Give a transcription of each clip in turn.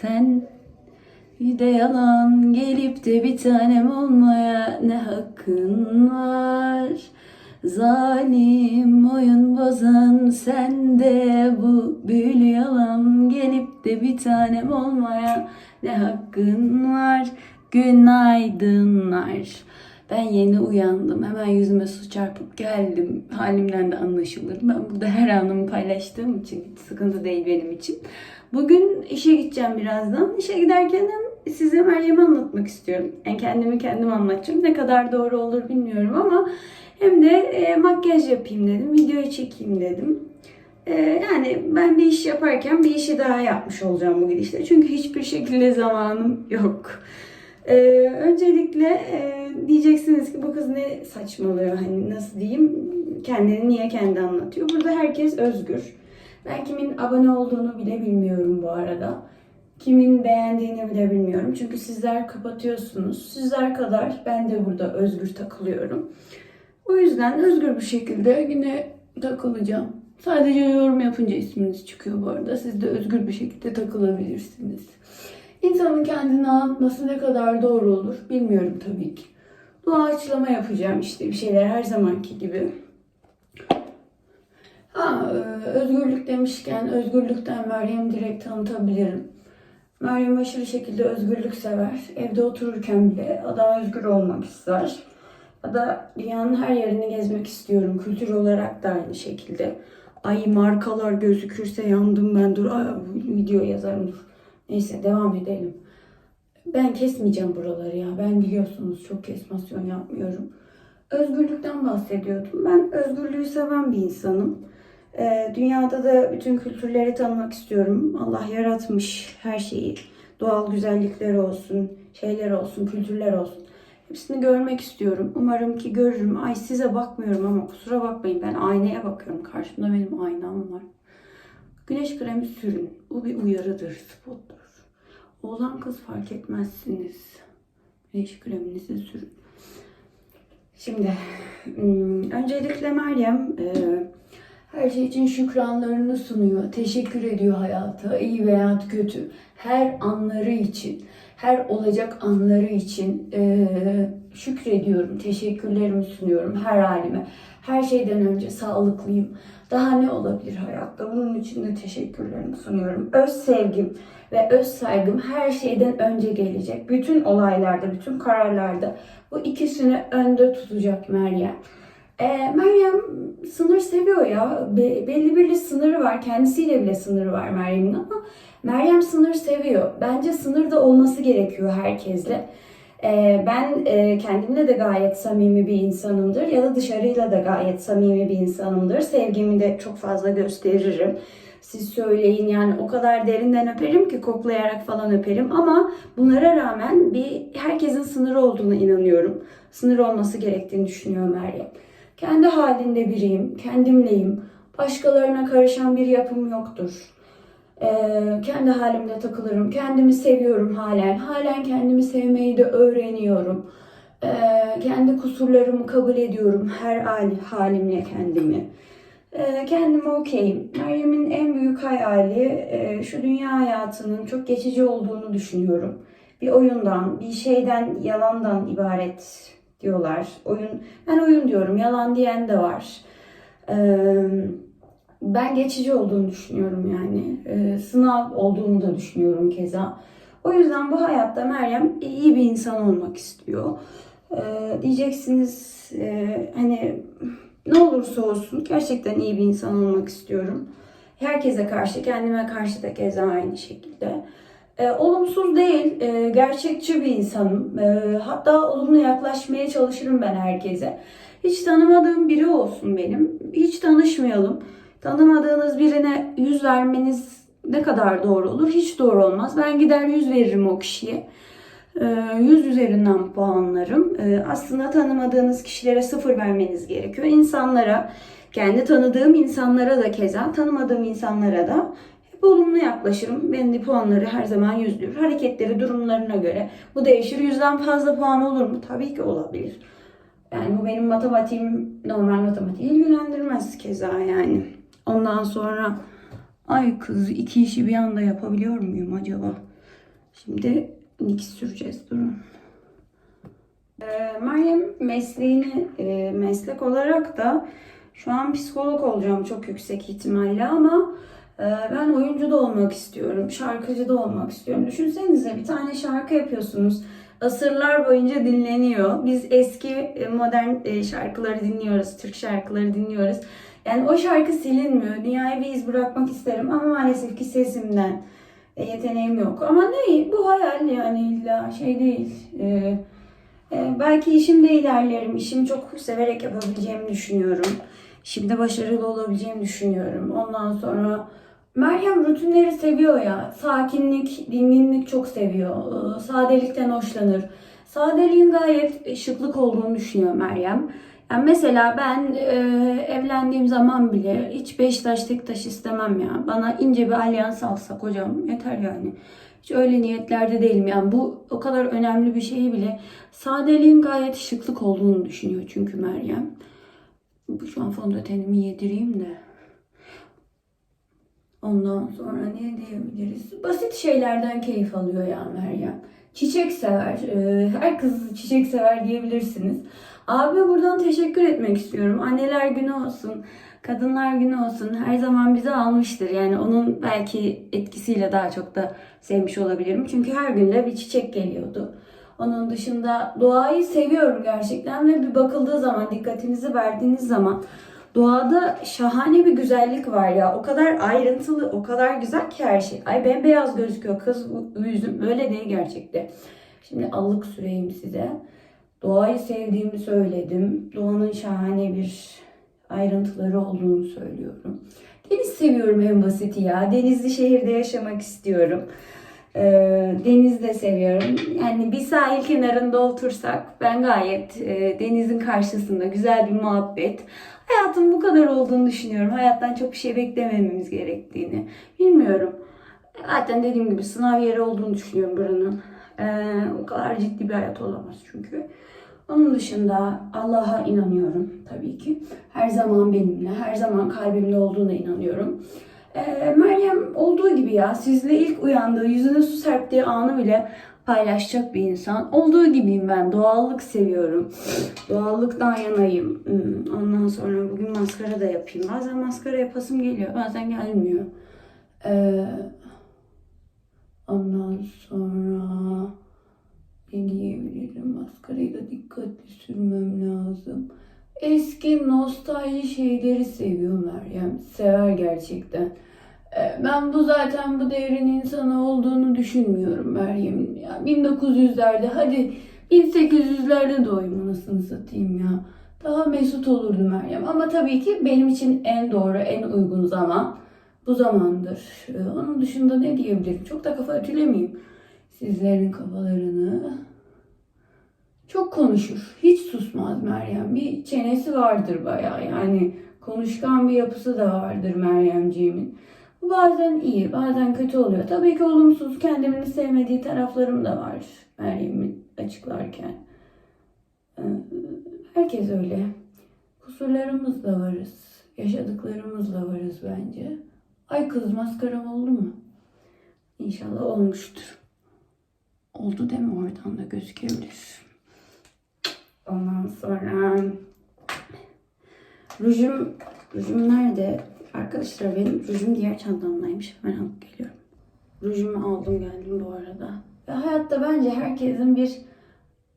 Sen bir de yalan gelip de bir tanem olmaya ne hakkın var? Zalim oyun bozan sen de bu büyülü yalan gelip de bir tanem olmaya ne hakkın var? Günaydınlar. Ben yeni uyandım. Hemen yüzüme su çarpıp geldim. Halimden de anlaşılır. Ben burada her anımı paylaştığım için sıkıntı değil benim için. Bugün işe gideceğim birazdan. İşe giderken hem size Meryem'i anlatmak istiyorum. Yani kendimi kendim anlatacağım. Ne kadar doğru olur bilmiyorum ama hem de e, makyaj yapayım dedim. Videoyu çekeyim dedim. E, yani ben bir iş yaparken bir işi daha yapmış olacağım bu gidişle. Çünkü hiçbir şekilde zamanım yok. E, öncelikle e, diyeceksiniz ki bu kız ne saçmalıyor hani nasıl diyeyim kendini niye kendi anlatıyor. Burada herkes özgür. Ben kimin abone olduğunu bile bilmiyorum bu arada. Kimin beğendiğini bile bilmiyorum. Çünkü sizler kapatıyorsunuz. Sizler kadar ben de burada özgür takılıyorum. O yüzden özgür bir şekilde yine takılacağım. Sadece yorum yapınca isminiz çıkıyor bu arada. Siz de özgür bir şekilde takılabilirsiniz. İnsanın kendini anlatması ne kadar doğru olur bilmiyorum tabii ki. Doğaçlama yapacağım işte bir şeyler her zamanki gibi. Ha, e, özgürlük demişken özgürlükten Meryem'i direkt tanıtabilirim. Meryem aşırı şekilde özgürlük sever. Evde otururken bile o da özgür olmak ister. O da dünyanın her yerini gezmek istiyorum. Kültür olarak da aynı şekilde. Ay markalar gözükürse yandım ben dur. Ay, video yazarım dur. Neyse devam edelim. Ben kesmeyeceğim buraları ya. Ben biliyorsunuz çok kesmasyon yapmıyorum. Özgürlükten bahsediyordum. Ben özgürlüğü seven bir insanım. Ee, dünyada da bütün kültürleri tanımak istiyorum. Allah yaratmış her şeyi. Doğal güzellikleri olsun, şeyler olsun, kültürler olsun. Hepsini görmek istiyorum. Umarım ki görürüm. Ay size bakmıyorum ama kusura bakmayın. Ben aynaya bakıyorum. Karşımda benim aynam var. Güneş kremi sürün. O bir uyarıdır, spottur. Oğlan kız fark etmezsiniz. Güneş kreminizi sürün. Şimdi hmm, öncelikle Meryem e, her şey için şükranlarını sunuyor. Teşekkür ediyor hayata, iyi veya kötü. Her anları için, her olacak anları için e, şükrediyorum. Teşekkürlerimi sunuyorum her halime. Her şeyden önce sağlıklıyım. Daha ne olabilir hayatta? Bunun için de teşekkürlerimi sunuyorum. Öz sevgim ve öz saygım her şeyden önce gelecek. Bütün olaylarda, bütün kararlarda bu ikisini önde tutacak Meryem. E, Meryem sınır seviyor ya. Be- belli bir sınırı var. Kendisiyle bile sınırı var Meryem'in ama Meryem sınır seviyor. Bence sınır da olması gerekiyor herkesle. E, ben e, kendimle de gayet samimi bir insanımdır ya da dışarıyla da gayet samimi bir insanımdır. Sevgimi de çok fazla gösteririm. Siz söyleyin yani o kadar derinden öperim ki koklayarak falan öperim ama bunlara rağmen bir herkesin sınırı olduğunu inanıyorum. Sınır olması gerektiğini düşünüyor Meryem. Kendi halinde biriyim, kendimleyim. Başkalarına karışan bir yapım yoktur. Ee, kendi halimde takılırım. Kendimi seviyorum halen. Halen kendimi sevmeyi de öğreniyorum. Ee, kendi kusurlarımı kabul ediyorum. Her hal- halimle kendimi. Ee, kendime okeyim. Meryem'in en büyük hayali e, şu dünya hayatının çok geçici olduğunu düşünüyorum. Bir oyundan, bir şeyden, yalandan ibaret diyorlar. Oyun, ben oyun diyorum. Yalan diyen de var. Ee, ben geçici olduğunu düşünüyorum yani. Ee, sınav olduğunu da düşünüyorum keza. O yüzden bu hayatta Meryem iyi bir insan olmak istiyor. Ee, diyeceksiniz e, hani ne olursa olsun gerçekten iyi bir insan olmak istiyorum. Herkese karşı, kendime karşı da keza aynı şekilde. Ee, olumsuz değil, e, gerçekçi bir insanım. Ee, hatta olumlu yaklaşmaya çalışırım ben herkese. Hiç tanımadığım biri olsun benim. Hiç tanışmayalım. Tanımadığınız birine yüz vermeniz ne kadar doğru olur? Hiç doğru olmaz. Ben gider yüz veririm o kişiye. Ee, 100 üzerinden puanlarım. Ee, aslında tanımadığınız kişilere sıfır vermeniz gerekiyor. İnsanlara, kendi tanıdığım insanlara da keza, tanımadığım insanlara da hep olumlu yaklaşırım. Benim de puanları her zaman yüzdür. Hareketleri durumlarına göre bu değişir. Yüzden fazla puan olur mu? Tabii ki olabilir. Yani bu benim matematiğim, normal matematiği ilgilendirmez keza yani. Ondan sonra ay kız iki işi bir anda yapabiliyor muyum acaba? Şimdi Nix süreceğiz durun. Ee, Meryem mesleğini e, meslek olarak da şu an psikolog olacağım çok yüksek ihtimalle ama e, ben oyuncu da olmak istiyorum, şarkıcı da olmak istiyorum. Düşünsenize bir tane şarkı yapıyorsunuz. Asırlar boyunca dinleniyor. Biz eski e, modern e, şarkıları dinliyoruz, Türk şarkıları dinliyoruz. Yani o şarkı silinmiyor. Dünyaya bir iz bırakmak isterim ama maalesef ki sesimden e, yeteneğim yok. Ama ne? Bu hayal yani illa şey değil. E, e, belki işimde ilerlerim. İşimi çok severek yapabileceğimi düşünüyorum. İşimde başarılı olabileceğimi düşünüyorum. Ondan sonra Meryem rutinleri seviyor ya. Sakinlik, dinginlik çok seviyor. Ee, Sadelikten hoşlanır. Sadeliğin gayet şıklık olduğunu düşünüyor Meryem. Yani mesela ben e, evlendiğim zaman bile hiç beş taş tek taş istemem ya. Bana ince bir alyans alsak hocam yeter yani. Hiç öyle niyetlerde değilim. Yani bu o kadar önemli bir şeyi bile sadeliğin gayet şıklık olduğunu düşünüyor çünkü Meryem. Bu Şu an fondötenimi yedireyim de. Ondan sonra ne diyebiliriz? Basit şeylerden keyif alıyor ya Meryem. Çiçek sever. Ee, Her kız çiçek sever diyebilirsiniz. Abi buradan teşekkür etmek istiyorum. Anneler günü olsun, kadınlar günü olsun. Her zaman bizi almıştır. Yani onun belki etkisiyle daha çok da sevmiş olabilirim. Çünkü her günde bir çiçek geliyordu. Onun dışında doğayı seviyorum gerçekten ve bir bakıldığı zaman, dikkatinizi verdiğiniz zaman Doğada şahane bir güzellik var ya. O kadar ayrıntılı, o kadar güzel ki her şey. Ay bembeyaz gözüküyor kız yüzüm. Öyle değil gerçekte. Şimdi allık süreyim size. Doğayı sevdiğimi söyledim. Doğanın şahane bir ayrıntıları olduğunu söylüyorum. Deniz seviyorum en basiti ya. Denizli şehirde yaşamak istiyorum. Ee, deniz de seviyorum. Yani bir sahil kenarında otursak ben gayet e, denizin karşısında güzel bir muhabbet. Hayatın bu kadar olduğunu düşünüyorum. Hayattan çok bir şey beklemememiz gerektiğini. Bilmiyorum. Zaten dediğim gibi sınav yeri olduğunu düşünüyorum buranın. Ee, o kadar ciddi bir hayat olamaz çünkü. Onun dışında Allah'a inanıyorum tabii ki. Her zaman benimle, her zaman kalbimde olduğuna inanıyorum. Ee, Meryem olduğu gibi ya sizle ilk uyandığı, yüzüne su serptiği anı bile paylaşacak bir insan. Olduğu gibiyim ben. Doğallık seviyorum. Doğallıktan yanayım. Hmm, Ondan sonra bugün maskara da yapayım. Bazen maskara yapasım geliyor. Bazen gelmiyor. Ee, ondan sonra ne diyebilirim? Maskarayı da dikkatli sürmem lazım. Eski nostalji şeyleri seviyor Meryem. Sever gerçekten. Ee, Ben bu zaten bu devrin insanı olduğunu düşünmüyorum Meryem'in. Ya 1900'lerde hadi 1800'lerde doğayım anasını satayım ya. Daha mesut olurdu Meryem. Ama tabii ki benim için en doğru, en uygun zaman bu zamandır. Ee, Onun dışında ne diyebilirim? Çok da kafa ütülemeyeyim. Sizlerin kafalarını. Çok konuşur. Hiç susmaz Meryem. Bir çenesi vardır bayağı. Yani konuşkan bir yapısı da vardır Meryemciğimin. Bu bazen iyi, bazen kötü oluyor. Tabii ki olumsuz, kendimini sevmediği taraflarım da var Meryem'i açıklarken. Ee, Herkes öyle. Kusurlarımızla varız. Yaşadıklarımızla varız bence. Ay kız maskaram oldu mu? İnşallah olmuştur. Oldu mi? Oradan da gözükebilir. Ondan sonra rujum, rujum nerede? Arkadaşlar benim rujum diğer çantamdaymış. Ben alıp geliyorum. Rujumu aldım geldim bu arada. Ve hayatta bence herkesin bir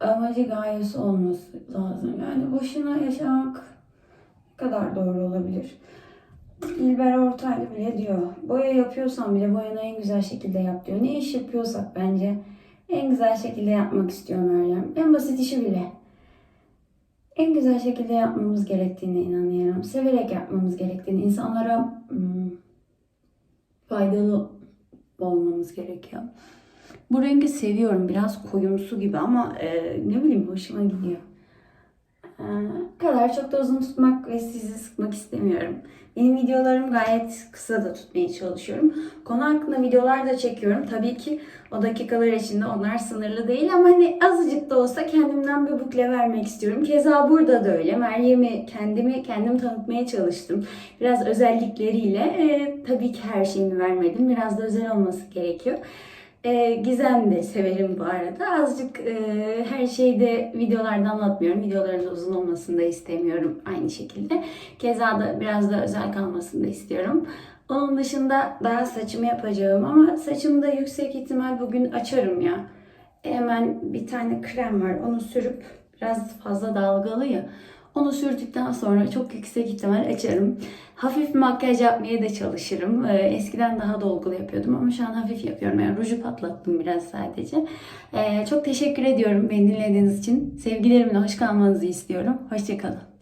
amacı gayesi olması lazım. Yani boşuna yaşamak ne kadar doğru olabilir? İlber Ortaylı bile diyor. Boya yapıyorsan bile boyanı en güzel şekilde yap diyor. Ne iş yapıyorsak bence en güzel şekilde yapmak istiyor Meryem. En basit işi bile. En güzel şekilde yapmamız gerektiğine inanıyorum. Severek yapmamız gerektiğini, insanlara hmm, faydalı olmamız gerekiyor. Bu rengi seviyorum. Biraz koyumsu gibi ama e, ne bileyim hoşuma gidiyor. Ee, kadar çok da uzun tutmak ve sizi sıkmak istemiyorum. Benim videolarım gayet kısa da tutmaya çalışıyorum. Konu hakkında videolar da çekiyorum. Tabii ki o dakikalar içinde onlar sınırlı değil ama hani azıcık da olsa kendimden bir bukle vermek istiyorum. Keza burada da öyle. Meryem'i kendimi kendim tanıtmaya çalıştım. Biraz özellikleriyle. Ee, tabii ki her şeyimi vermedim. Biraz da özel olması gerekiyor. E, gizem de severim bu arada. Azıcık e, her şeyi de videolarda anlatmıyorum. Videoların uzun olmasını da istemiyorum aynı şekilde. Keza da biraz da özel kalmasını da istiyorum. Onun dışında daha saçımı yapacağım ama saçımı da yüksek ihtimal bugün açarım ya. Hemen bir tane krem var. Onu sürüp biraz fazla dalgalı ya. Onu sürdükten sonra çok yüksek ihtimal açarım. Hafif makyaj yapmaya da çalışırım. Ee, eskiden daha dolgulu yapıyordum ama şu an hafif yapıyorum. Yani ruju patlattım biraz sadece. Ee, çok teşekkür ediyorum beni dinlediğiniz için. Sevgilerimle hoş kalmanızı istiyorum. Hoşçakalın.